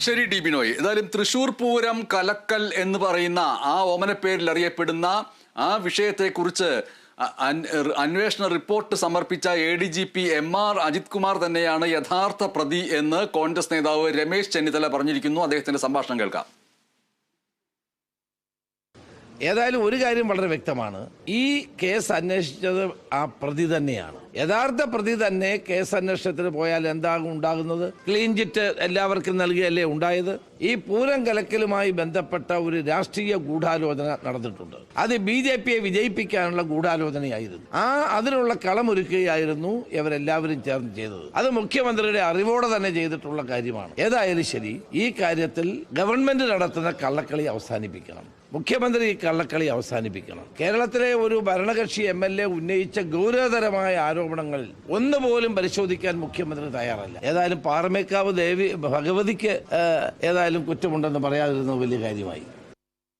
ശരി ടി ബിനോയ്. ഏതായാലും തൃശൂർ പൂരം കലക്കൽ എന്ന് പറയുന്ന ആ ഓമന പേരിൽ അറിയപ്പെടുന്ന ആ വിഷയത്തെ കുറിച്ച് അന്വേഷണ റിപ്പോർട്ട് സമർപ്പിച്ച A D G P M R Ajith Kumar തന്നെയാണ് യഥാർത്ഥ പ്രതി എന്ന് കോൺഗ്രസ് നേതാവ് രമേശ് ചെന്നിത്തല പറഞ്ഞിരിക്കുന്നു. അദ്ദേഹത്തിന്റെ സംഭാഷണം കേൾക്കാം. ഏതായാലും ഒരു കാര്യം വളരെ വ്യക്തമാണ്. ഈ കേസ് അന്വേഷിച്ചത് ആ പ്രതി തന്നെയാണ്. യഥാർത്ഥ പ്രതി തന്നെ കേസ് അന്വേഷണത്തിന് പോയാൽ എന്താകും ഉണ്ടാകുന്നത്? ക്ലീൻ ചിറ്റ് എല്ലാവർക്കും നൽകിയല്ലേ ഉണ്ടായത്? ഈ പൂരം കലക്കലുമായി ബന്ധപ്പെട്ട ഒരു രാഷ്ട്രീയ ഗൂഢാലോചന നടന്നിട്ടുണ്ട്. അത് ബി ജെ പിയെ വിജയിപ്പിക്കാനുള്ള ഗൂഢാലോചനയായിരുന്നു. ആ അതിനുള്ള കളമൊരുക്കുകയായിരുന്നു ഇവരെല്ലാവരും ചേർന്ന് ചെയ്തത്. അത് മുഖ്യമന്ത്രിയുടെ അറിവോടെ തന്നെ ചെയ്തിട്ടുള്ള കാര്യമാണ്. ഏതായാലും ശരി ഈ കാര്യത്തിൽ ഗവൺമെന്റ് നടത്തുന്ന കള്ളക്കളി അവസാനിപ്പിക്കണം. മുഖ്യമന്ത്രി കള്ളക്കളി അവസാനിപ്പിക്കണം. കേരളത്തിലെ ഒരു ഭരണകക്ഷി എം എൽ എ ഉന്നയിച്ച ഗൗരവതരമായ ആരോപണങ്ങളിൽ ഒന്നുപോലും പരിശോധിക്കാൻ മുഖ്യമന്ത്രി തയ്യാറല്ല. ഏതായാലും പാറമേക്കാവ് ദേവി ഭഗവതിക്ക് ഏതായാലും കുറ്റമുണ്ടെന്ന് പറയാതിരുന്നത് വലിയ കാര്യമായി.